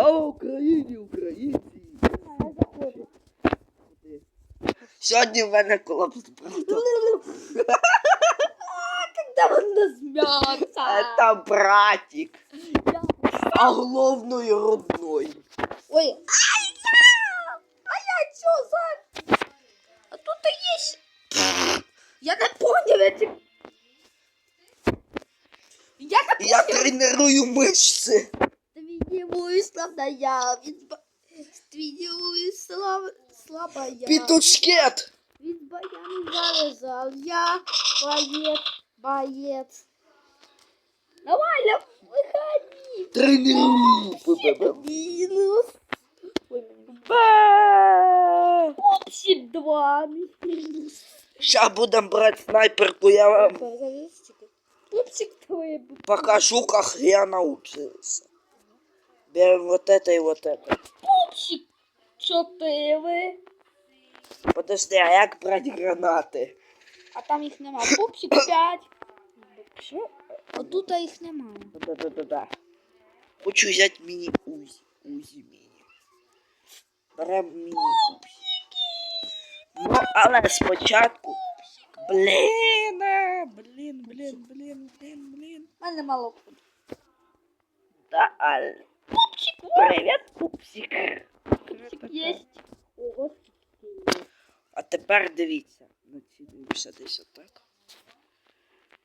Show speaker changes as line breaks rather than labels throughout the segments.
Слава Україні, українці!
Я заходжу.
Сьогодні в мене колапс просто.
Когда он насмется.
Это братик.
Я-
А головною родной.
Ой. Ай, я! А я чё за... А тут и есть... Я не понял эти... Я не
Я тренирую мишці.
Відімую слабая, відба... Відімую слаб... слабая. Петушкет! Відбаяну зарезав, я боец, боец. Давай, Лев, выходи.
Тренируй.
Минус. Общий два.
Сейчас будем брать снайперку, я вам...
Пупсик твой.
Покажу, как я научился. Берем вот это и вот это.
Попсик 4.
Подожди, а як брати гранати?
А там їх нема. Попсик 5. Що? А тут їх нема.
Да-да-да-да. Хочу взяти міні-узі. Узі міні. Берем міні-узі. Ну, але спочатку. Блін, а, блін, блін, блін, блін, блін.
У мене мало.
Да, аль. Пупсик, привіт, пупсик.
Есть. Ого.
А тепер дивіться. Націлюємося десь отак.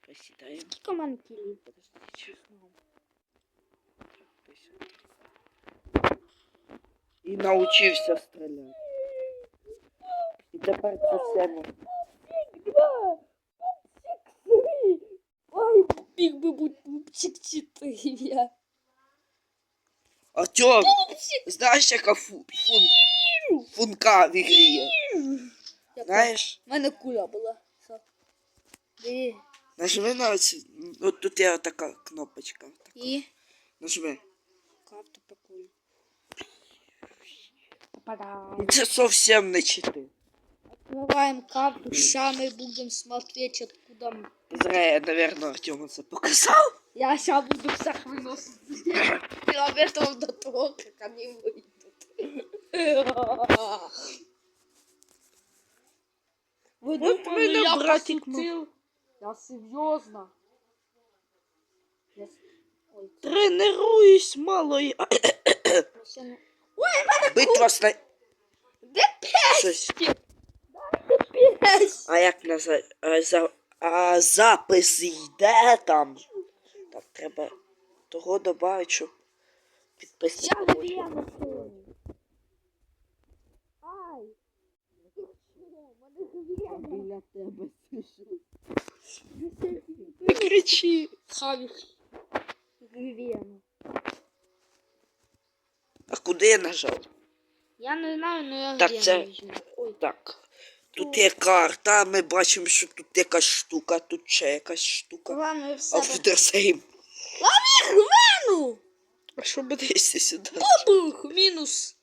Присідаємо.
Скільки в мене кілів?
Подожди, Десь отак. І навчився стріляти. І тепер це все ми.
Два. Пупсик три. Ой, пупсик би будь пупсик чотири.
Артем, знаєш, яка фу, фун, функа в ігрі є?
Я
Знаєш?
У мене куля була. Диви.
Нажми на оці. От тут є така кнопочка.
І
Нажми.
карту по кулі. Попадаю.
Це зовсім не чити.
Открываем карту, сейчас мы будем смотреть, откуда... м-
Зря я, наверное, Артему це показав.
Я сейчас буду всех выносить. Километров до того, как они выйдут. Вы думали, я
братик
пошутил? Я серьезно. Я... с- Ой,
Тренуюсь малої.
я ще не-
Битва з на...
Де?
А як назва... А, за... а запис йде там. Так, треба того добавити, щоб підписати.
Я где я на? Ай!
Біля тебе Не кричи.
Хавік. Грієно.
А куди я нажав?
Я не знаю, але я
Так, це-
Ой,
Так. Тут є карта, ми бачимо, що тут якась штука, тут ще якась штука.
ладно, я в
А в Дерсейм.
Гвену!
А що буде якщо сюди?
Бабух, мінус.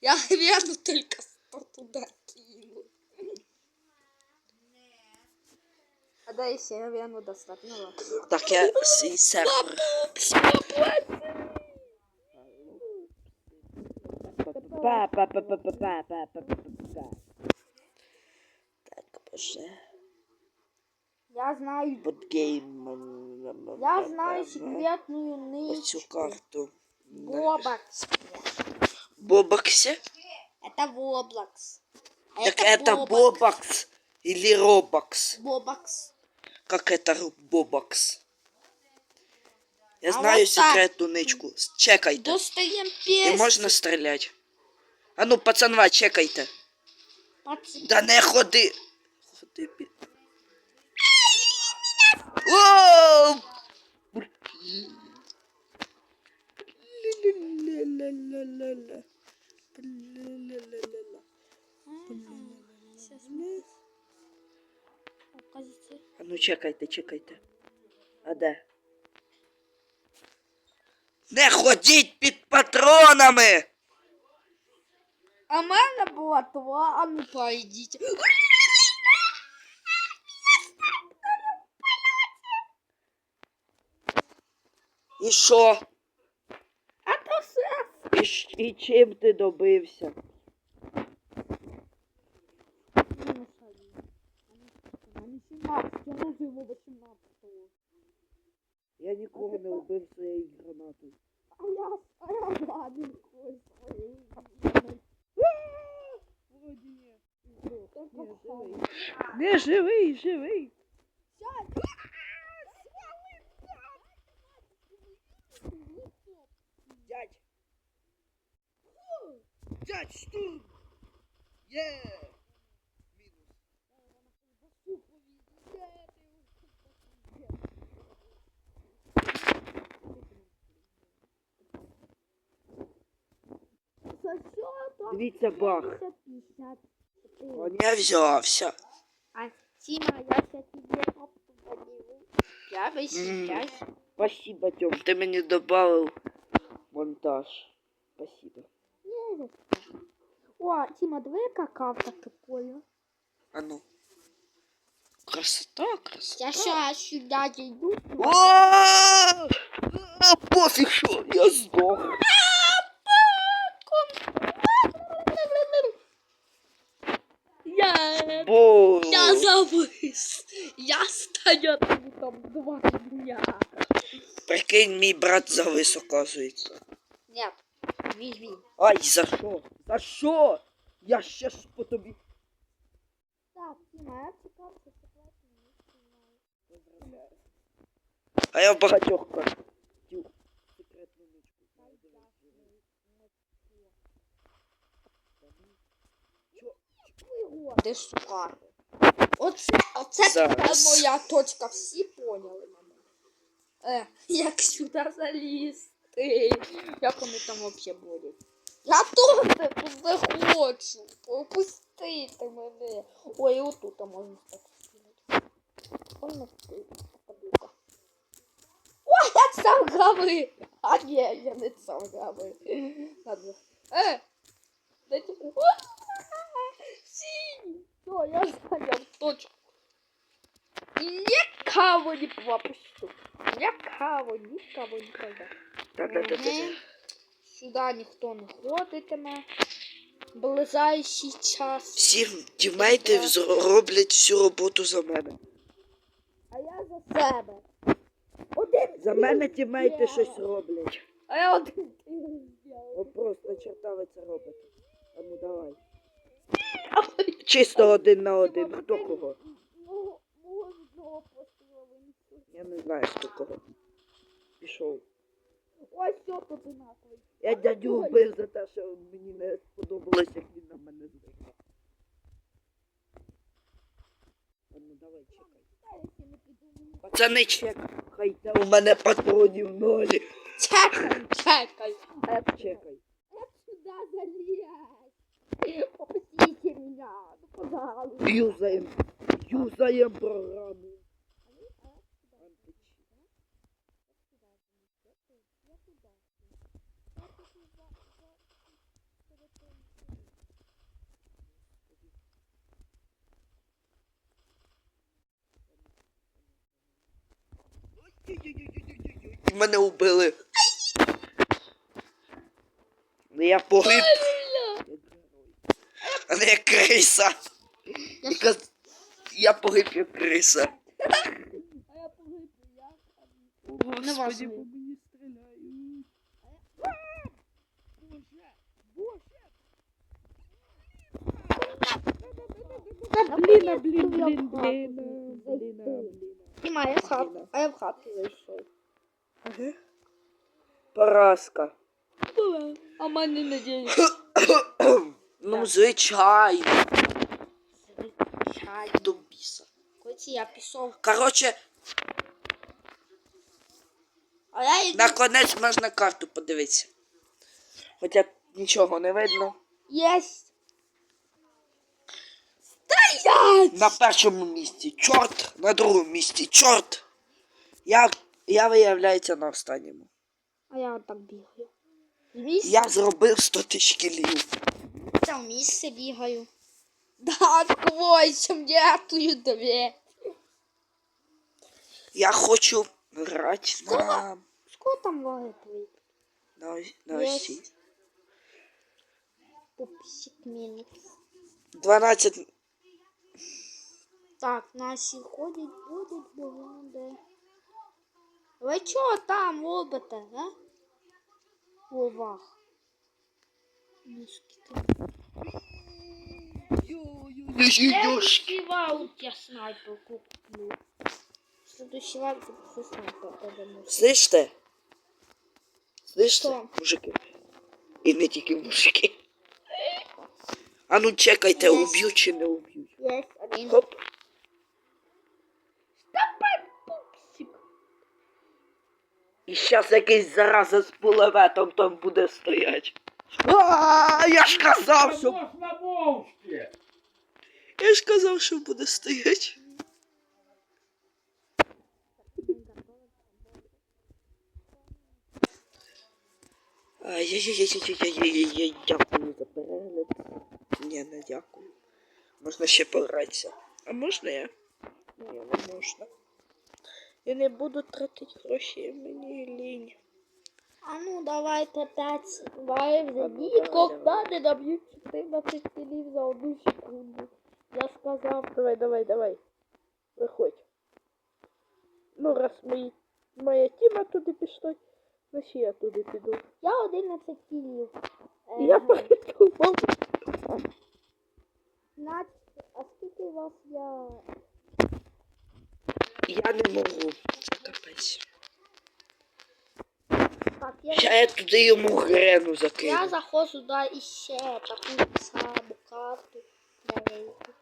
Я тільки сто туди кину. А дай ще я грієно достать, ну ладно.
Так, я свій сервер. Так, боже.
Я знаю,
Бодгейм.
я знаю секретную
Оцю
нычку.
карту.
Бобакс.
Бобаксе?
Это Воблакс. А
Так это Бобакс или Робакс?
Бобакс.
Как это Ро- Бобакс? Я
А
знаю
вот так.
секретну ничку. Чекайте.
Достаем
І
пес.
можна стріляти. А ну, пацанва, чекайте.
Пацан.
Да не ходи. Ходи пі... Воу! Ля-ля-ля-ля-ля-ля. Ля-ля-ля-ля-ля.
Сейчас мы... Покажите.
А ну чекайте, чекайте. А де? Не ходіть під патронами!
А в мене була два, а ну пойдите.
І що?
А то все.
І, і чим ти добився?
Мінус один. А не 17, я наживу 18.
Я нікого не вбив своєю гранатою.
А я, а я ладен кой своєю.
Вроді ні.
Не живий, живий. Дядь, штурм! Є! Мінус.
За що то?
Дивіться бах.
50.
Он я взявся.
А Тима, я сейчас тебе опыту подарю. Я восхищаюсь.
Спасибо, Тём. Ты мне добавил монтаж.
О, Тима, давай какавка прикольно.
А ну. Красота, красота.
Я сейчас сюда!
А, Пофиг, что я сдох.
Я... Я завис. Я стою там два дня.
Прикинь, мій брат завис, оказується.
Нет, візьмі.
Ай, за що? За що? Я щас по тобі.
Так, Тима, я цікався, це класно.
А я в багатьох хотів секретну ничку.
Де сука? Оце, оце тепер моя точка. Всі поняли мене. Е, як сюди залізти? Як вони там взагалі будуть? Я теж тут не хочу. Пропустити мене. Ой, отут можна так скинути. Ти, подука. Ой, я сам граби. А ні, я не сам граби. Ладно. Е, дайте. Синь. Все, я занял точку. Никого не пропущу. Никого, никого никогда.
Та-та-та-та.
Мгм. Сюда ніхто не ходитиме. Ближайший час.
Всі тімейти зроблять всю роботу за мене.
А я за себе. Один
За мене
ти
тімейти щось роблять.
А я один
ви це робите? А ну давай. Чисто один на один. Хто кого?
Винесу.
Я не знаю, хто кого. Пішов.
Ось що тут однаковий.
Я дядю вбив за те, що мені не сподобалось, як він на мене здихав. А ну давай, чекай.
Та не.
Пацани, чекайте, у мене патронів ноль.
Чекай, чекай. Я
Чекай.
Как сюда залезть? Попустите меня, ну пожалуйста.
Юзаєм. Юзаєм програму. Мене убили. Ну я погиб. А не як криса. Яка... Я погиб як криса.
А я погибну, я Не важливо.
по мені стріляють.
Да
Блін, а блін, блін.
Дима, я в хату, а я в хату зайшов.
Поразка.
А мене не день.
Ну, звичайно.
Чай.
До біса.
Коли я пішов.
Короче,
А я йду.
на конець можна карту подивитися. Хоча нічого не видно.
Єсть. Стоять!
На першому місці чорт, на другому місці чорт. Я, я виявляється на останньому.
А я отак бігаю. Місце?
Я зробив 100 тисяч кілів.
Я в місце бігаю. Да, откройся, тую дверь.
Я хочу грати на,
Сколько там ваги плыть?
на, на осі.
Пупсик мінус.
12.
Так, наші ходять будуть, бо вони де. Ви чого там робите, а? Вовах. Мішки там. Следующий ваут я снайперку куплю. Следующий ваут я куплю снайперку. потому что-
Слышите? Слышите,
Що?
мужики? І не тільки мужики. А ну чекайте,
Є.
уб'ють чи не уб'ють.
Есть один.
Хоп. І щас якийсь зараза з пулеметом там буде стоять. А, я ж казав, що.
Можна мовчки.
Я ж казав, що буде стоять. Ай-яй-яй-яй-яй-яй-яй, дякую за перегляд. Ні, не дякую. Можна ще погратися. А можна я? Ні, не можна. Я не буду тратити гроші, мені лінь.
А ну давайте 5 лайв за
Ладно,
Никогда не добьют 14 килів за одну секунду. Я сказав.
Давай, давай, давай. Виходь. Ну, раз мої, моя тіма туди пішла, значить я туди піду.
Я 11 кілів. Е,
Я передумав.
Над... А скільки у вас я...
Я не можу. Це капець.
Так, я,
Я, я туди йому грену
я заходжу сюди і ще таку саму карту. маленьку.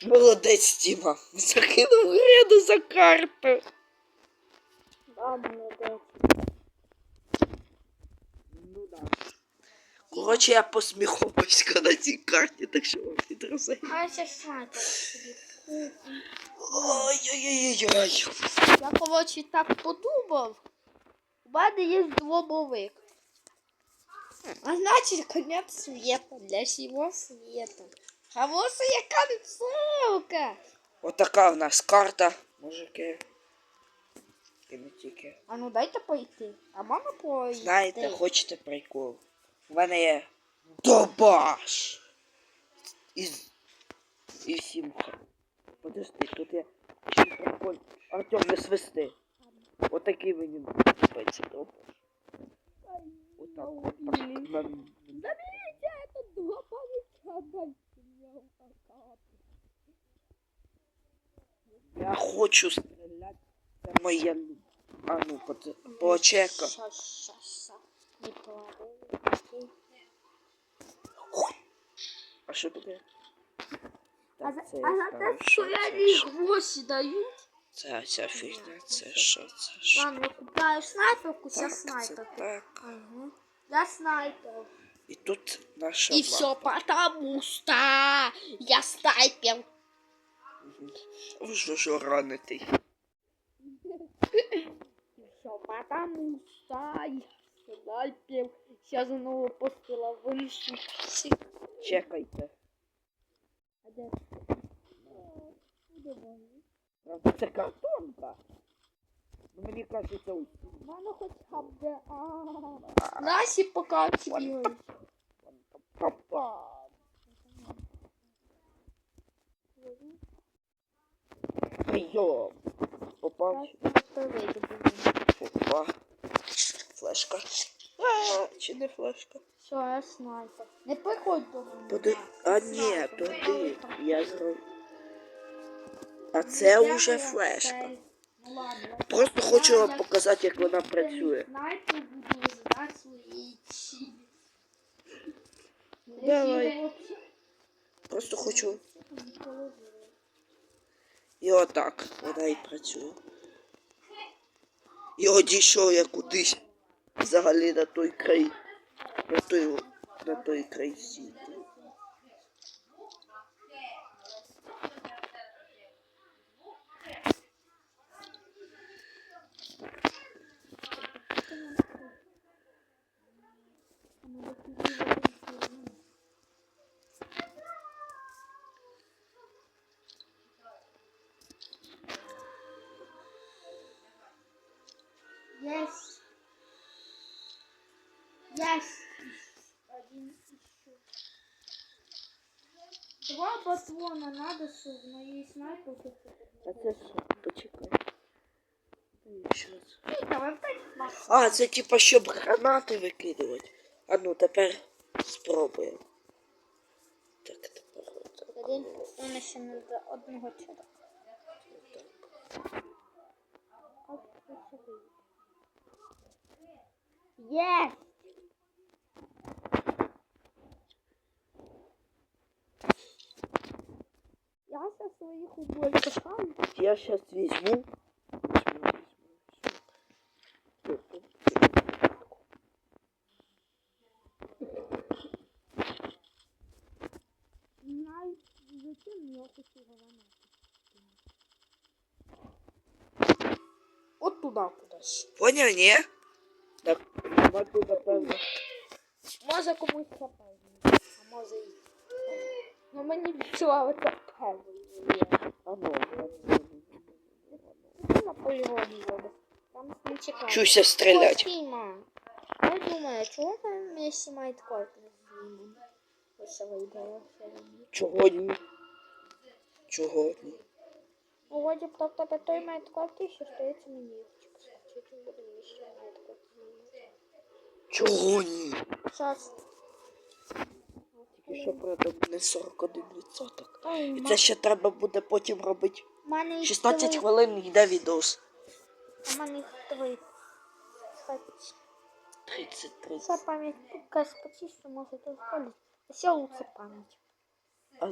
Ще.
Молодець, Тіма. Закинув грену за карту.
Да, молодець.
Коротше, я посміховусь на цій карті, так що вам відразу.
А я ще снайпер собі.
Ой-ой-ой-ой.
Я, коротше, так подумав. У мене є двобовик. А значить, конець света для всього света. А ось яка концовка.
Отака в нас карта, мужики. І не тільки.
А ну дайте пойти. А можна пойти?
Знаєте, хочете прикол? У мене є добаш. Із... І сімка. Подожди, тут є прикол. Артем, не свисти. Отакий мені подобається добаш. Отак. Нам-
Заберите этот двобовик, отдайте мне.
Я хочу стріляти. Це моя. А ну, почека.
Щас, щас, щас. Не плаваю.
А що буде?
А
Так,
за,
це
а за
знаю,
те, що я
це,
їй
що.
гроші дають.
Це ця фігня, це що, це що.
Ладно, я купляю снайперку,
Так,
це
це
снайперка.
так.
Ага. Я снайпер.
І тут наша
И все
лампа.
потому что я снайпер.
Ви ж уже ранитий.
Все потому что я снайпер. Сейчас заново постила вынесу.
Чекайте.
А де?
Правда, це картонка. Ну, мені кажеться, ось.
Мама хоча б де. А. Наші пока
Прийом. Попав. Опа. Флешка. А, чи не флешка?
Все, я снайпер. Не приходь до мене.
Поди... А ні, туди. Я зроблю. А це вже флешка.
Ну ладно.
Просто хочу вам показати, як вона працює.
Снайпер буду знати свої цілі.
Давай. Просто хочу. І отак вона і працює. І одійшов я кудись взагалі на той край на той на той край світу.
Есть. Один еще. Два патрона надо, чтобы в моей снайперке.
А це що? Почекай. Що?
Давай пять.
А, це типа, щоб гранати викидувати. А ну тепер спробуємо. Так, тепер отак.
Один патрон ще не до одного чуда. Є! Я со своїх уборів поставлю.
Я сейчас візьму.
Знаю, зачем я хочу гранату. От туди кудись.
Поняв, ні? Так, мати, напевно.
Може комусь це певно, а може і. Ну мені відчувало це на полігоні робить. Там не чекає.
чуся стрілять.
Я думаю, чого там Месі має копію з ним? Ось це вийде.
Чого ні? Чого ні?
Ну, вроді б так тебе той має копію, що стається мені. Буде має копію.
Чого ні?
Зараз.
Тільки що правда буде 41%.
Ой,
І це ще треба буде потім робити.
в
16 хвилин йде відос.
У мене їх три. Кстати,
33.
Вся память якась почисту, може тут ходить. Все лучше память.
А,